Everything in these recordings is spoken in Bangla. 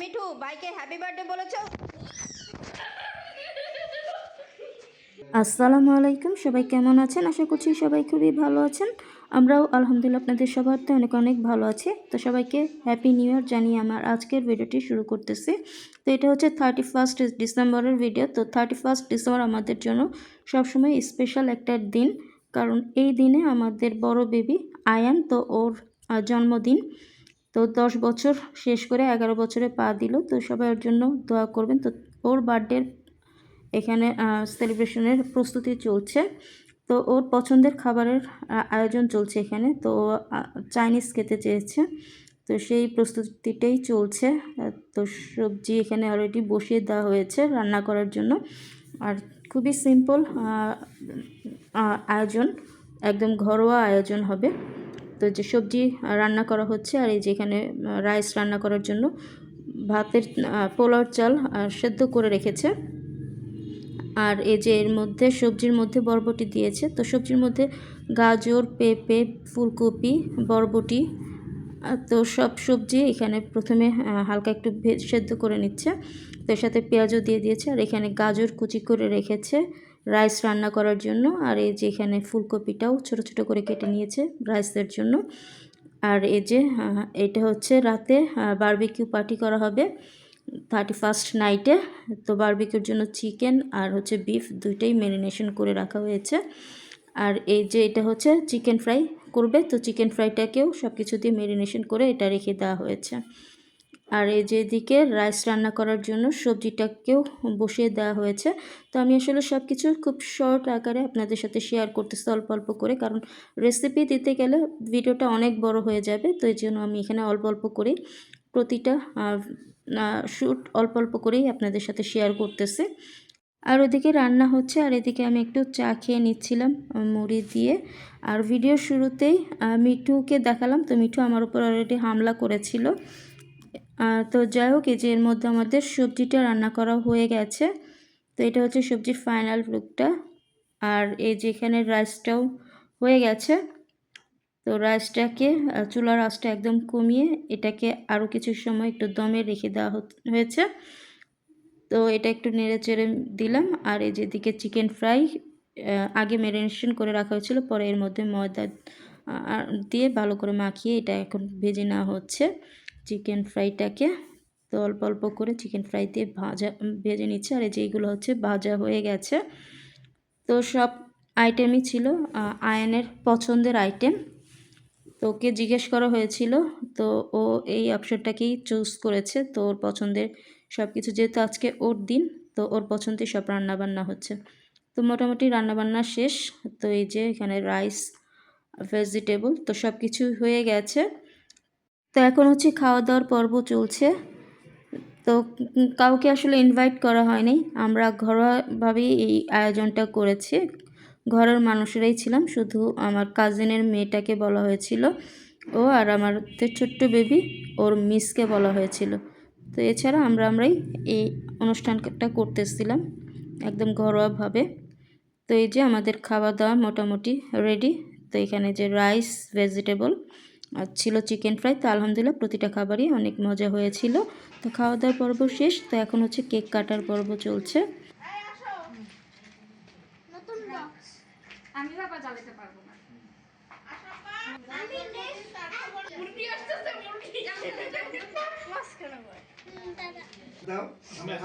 মিঠু, ভাইকে হ্যাপি বার্থডে বলেছ? আসসালামু আলাইকুম, সবাই কেমন আছেন? আশা করছি সবাই খুবই ভালো আছেন। আমরাও আলহামদুলিল্লাহ আপনাদের সবার তো অনেক অনেক ভালো আছে। তো সবাইকে হ্যাপি নিউ ইয়ার জানিয়ে আমার আজকের ভিডিওটি শুরু করতেছি। তো এটা হচ্ছে থার্টি ফার্স্ট ডিসেম্বরের ভিডিও তো থার্টি ফার্স্ট ডিসেম্বর আমাদের জন্য সবসময় স্পেশাল একটা দিন। কারণ এই দিনে আমাদের বড় বেবি আয়ান, তো ওর জন্মদিন। তো দশ বছর শেষ করে এগারো বছরে পা দিল। তো সবাই ওর জন্য দোয়া করবেন। তো ওর বার্থডের এখানে সেলিব্রেশনের প্রস্তুতি চলছে। তো ওর পছন্দের খাবারের আয়োজন চলছে এখানে। তো চাইনিজ খেতে চেয়েছে। তো সেই প্রস্তুতিটাই চলছে। তো সবজি এখানে অলরেডি বসিয়ে দেওয়া হয়েছে রান্না করার জন্য। আর খুবই সিম্পল আয়োজন, একদম ঘরোয়া আয়োজন হবে। তো যে সবজি রান্না করা হচ্ছে আর এই যে এখানে রাইস রান্না করার জন্য ভাতের পোলাওর চাল সেদ্ধ করে রেখেছে। আর এই যে এর মধ্যে, সবজির মধ্যে বরবটি দিয়েছে। তো সবজির মধ্যে গাজর, পেঁপে, ফুলকপি, বরবটি তো সব সবজি এখানে প্রথমে হালকা একটু সেদ্ধ করে নিচ্ছে। তো এর সাথে পেঁয়াজও দিয়ে দিয়েছে। আর এখানে গাজর কুচি করে রেখেছে। রাইস রান্না করার জন্য, আর এই যে এখানে ফুলকপিটাও ছোট ছোট করে কেটে নিয়েছে রাইসের জন্য। আর এই যে এটা হচ্ছে রাতে বারবিকিউ পার্টি করা হবে থার্টি ফার্স্ট নাইটে তো বারবিকিউর জন্য চিকেন আর হচ্ছে বিফ দুইটাই ম্যারিনেশন করে রাখা হয়েছে। আর এই যে এটা হচ্ছে চিকেন ফ্রাই করবে, তো চিকেন ফ্রাইটাকেও সব কিছু দিয়ে ম্যারিনেশন করে এটা রেখে দেওয়া হয়েছে। আর এই যে এদিকে রাইস রান্না করার জন্য সবজিটাকেও বসিয়ে দেওয়া হয়েছে। তো আমি আসলে সব কিছু খুব শর্ট আকারে আপনাদের সাথে শেয়ার করতেছি অল্প অল্প করে, কারণ রেসিপি দিতে গেলে ভিডিওটা অনেক বড় হয়ে যাবে, তো এই জন্য আমি এখানে অল্প অল্প করেই প্রতিটা শ্যুট অল্প অল্প করেই আপনাদের সাথে শেয়ার করতেছি। আর ওদিকে রান্না হচ্ছে, আর এদিকে আমি একটু চা খেয়ে নিচ্ছিলাম, মুড়ি দিয়ে। আর ভিডিওর শুরুতেই মিঠুকে দেখালাম, তো মিঠু আমার উপর অলরেডি হামলা করেছিল। তো যাই হোক, এই যে এর মধ্যে আমাদের সবজিটা রান্না করা হয়ে গেছে। তো এটা হচ্ছে সবজির ফাইনাল লুকটা আর এই যে এখানে রাইসটাও হয়ে গেছে। তো রাইসটাকে চুলার আঁচটা একদম কমিয়ে এটাকে আরও কিছু সময় একটু দমে রেখে দেওয়া হয়েছে। তো এটা একটু নেড়ে চেড়ে দিলাম। আর এই যেদিকে চিকেন ফ্রাই আগে ম্যারিনেশন করে রাখা হয়েছিল, পরে এর মধ্যে ময়দা দিয়ে ভালো করে মাখিয়ে এটা এখন ভেজে নেওয়া হচ্ছে। চিকেন ফ্রাইটাকে তো অল্প অল্প করে চিকেন ফ্রাই দিয়ে ভাজা ভেজে নিচ্ছে। আর এই হচ্ছে ভাজা হয়ে গেছে। তো সব আইটেমই ছিল আয়নের পছন্দের আইটেম তো ওকে জিজ্ঞেস করা হয়েছিল, তো ও এই অপশনটাকেই চুজ করেছে। তো ওর পছন্দের সব কিছু যেহেতু আজকে ওর দিন, তো ওর পছন্দের সব রান্নাবান্না হচ্ছে। তো মোটামুটি রান্নাবান্না শেষ। তো এই যে এখানে রাইস ভেজিটেবল তো সব কিছু হয়ে গেছে। তো এখন হচ্ছে খাওয়া দাওয়ার পর্ব চলছে। তো কাউকে আসলে ইনভাইট করা হয়নি। আমরা ঘরোয়াভাবেই এই আয়োজনটা করেছি। ঘরের মানুষেরাই ছিলাম, শুধু আমার কাজিনের মেয়েটাকে বলা হয়েছিল। ও আর আমাদের ছোট্ট বেবি ওর মিসকে বলা হয়েছিল। তো এছাড়া আমরা আমরাই এই অনুষ্ঠানটা করতেছিলাম, একদম ঘরোয়াভাবে। তো এই যে আমাদের খাওয়া দাওয়া মোটামুটি রেডি তো এখানে যে রাইস ভেজিটেবল আর ছিল চিকেন ফ্রাই তো আলহামদুলিল্লাহ প্রতিটা খাবারই অনেক মজা হয়েছিল। তো খাওয়া দাওয়ার পর্ব শেষ তো এখন হচ্ছে কেক কাটার পর্ব চলছে। আমি বাবা জ্বালাতে পারব না। দাও। আমার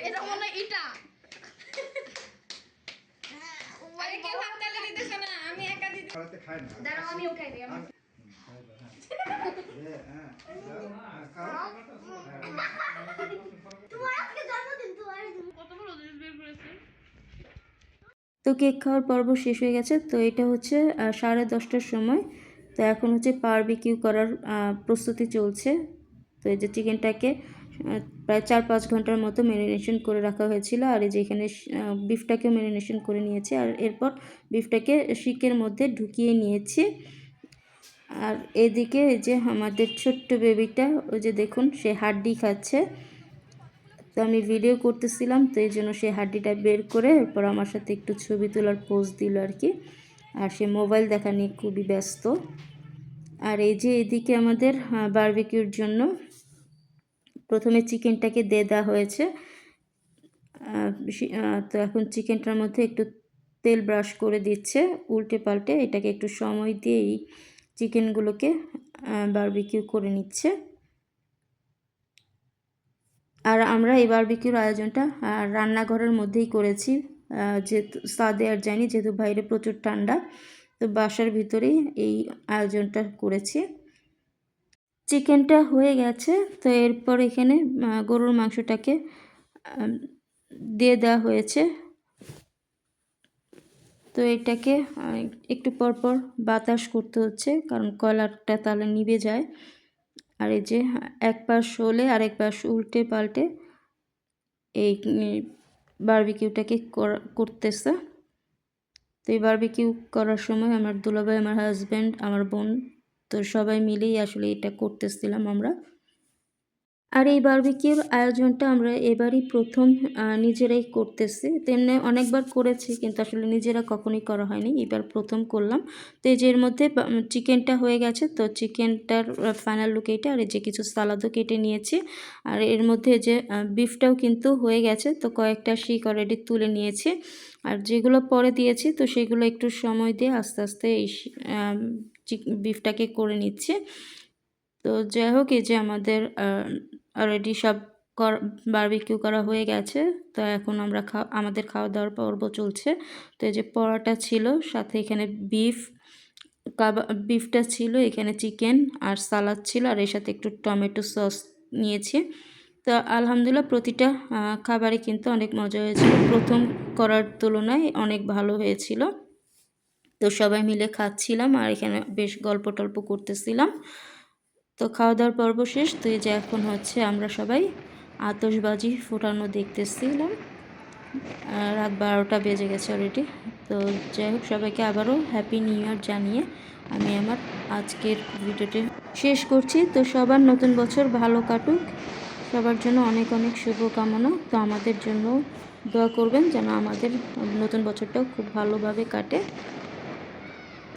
এটা মনে এটা আরে কেউ হাত তালি দিতেছে না আমি একা দিতে। দাঁড়াও আমি দিই তো কেক খাওয়ার পর্ব শেষ হয়ে গেছে তো এটা হচ্ছে আহ, সাড়ে দশটার সময়। তো এখন হচ্ছে বারবিকিউ করার প্রস্তুতি চলছে। তো এই যে চিকেনটাকে প্রায় চার পাঁচ ঘণ্টার মতো ম্যারিনেশন করে রাখা হয়েছিল। আর এই যে এখানে বিফটাকে ম্যারিনেশন করে নিয়েছি। আর এরপর বিফটাকে শিকের মধ্যে ঢুকিয়ে নিয়েছি। আর এদিকে এই যে আমাদের ছোট্ট বেবিটা ওই যে দেখুন, সে হাড্ডি খাচ্ছে। তো আমি ভিডিও করতেছিলাম, তো এই জন্য সে হাড্ডিটা বের করে এরপর আমার সাথে একটু ছবি তোলার পোজ দিল আর কি। আর সে মোবাইল দেখা নিয়ে খুবই ব্যস্ত। আর এই যে এদিকে আমাদের বারবিকিউর জন্য প্রথমে চিকেনটাকে দিয়ে দেওয়া হয়েছে। তো এখন চিকেনটার মধ্যে একটু তেল ব্রাশ করে দিচ্ছে, উল্টে পাল্টে এটাকে একটু সময় দিয়ে এই চিকেনগুলোকে বারবিকিউ করে নিচ্ছে। আর আমরা এই বারবিকিউর আয়োজনটা রান্নাঘরের মধ্যেই করেছি। যেহেতু, সাদে আর যাইনি যেহেতু বাইরে প্রচুর ঠান্ডা, তো বাসার ভিতরেই এই আয়োজনটা করেছি। চিকেনটা হয়ে গেছে, তো এরপর এখানে গরুর মাংসটাকে দিয়ে দেওয়া হয়েছে। তো এটাকে একটু পর পর বাতাস করতে হচ্ছে, কারণ কয়লাটা তাহলে নিভে যায়। আর এই যে, এক পাশ হলে আরেক পাশ উল্টে পাল্টে এই বারবিকিউটাকে করতেছে। তো এই বারবিকিউ করার সময় আমার দুলাভাই, আমার হাজব্যান্ড, আমার বোন তো সবাই মিলেই আসলে এটা করতেছিলাম আমরা। আর এই বারবিকিউর আয়োজনটা আমরা এবারই প্রথম নিজেরাই করতেছি। তেমনি অনেকবার করেছি কিন্তু আসলে নিজেরা কখনোই করা হয়নি, এবার প্রথম করলাম। তো এই যে এর মধ্যে চিকেনটা হয়ে গেছে, তো চিকেনটার ফাইনাল লুক এইটা আর এই যে কিছু সালাদও কেটে নিয়েছি। আর এর মধ্যে যে বিফটাও কিন্তু হয়ে গেছে, তো কয়েকটা শিক অলরেডি তুলে নিয়েছি। আর যেগুলো পরে দিয়েছি, তো সেগুলো একটু সময় দিয়ে আস্তে আস্তে এই বিফটাকে করে নিচ্ছে। তো যাই হোক এই যে আমাদের অলরেডি সব বারবিকিউ করা হয়ে গেছে। তো এখন আমরা খা আমাদের খাওয়া দাওয়ার পর্ব চলছে। তো এই যে পরোটা ছিল সাথে এখানে বিফ কাবা বিফটা ছিল এখানে চিকেন আর সালাদ ছিল আর এর সাথে একটু টমেটো সস নিয়েছি। তো আলহামদুলিল্লাহ প্রতিটা আহ, খাবারই কিন্তু অনেক মজা হয়েছিল। প্রথম করার তুলনায় অনেক ভালো হয়েছিল। তো সবাই মিলে খাচ্ছিলাম আর এখানে বেশ গল্প টল্প করতেছিলাম। তো খাওয়া দাওয়ার পর্ব শেষ। তো এই যে এখন হচ্ছে আমরা সবাই আতশবাজি ফোটানো দেখতেছিলাম। রাত বারোটা বেজে গেছে অলরেডি তো যাই হোক, সবাইকে আবারও হ্যাপি নিউ ইয়ার জানিয়ে আমি আমার আজকের ভিডিওটি শেষ করছি। তো সবার নতুন বছর ভালো কাটুক। সবার জন্য অনেক অনেক শুভকামনা। তো আমাদের জন্য দোয়া করবেন যেন আমাদের নতুন বছরটাও খুব ভালোভাবে কাটে।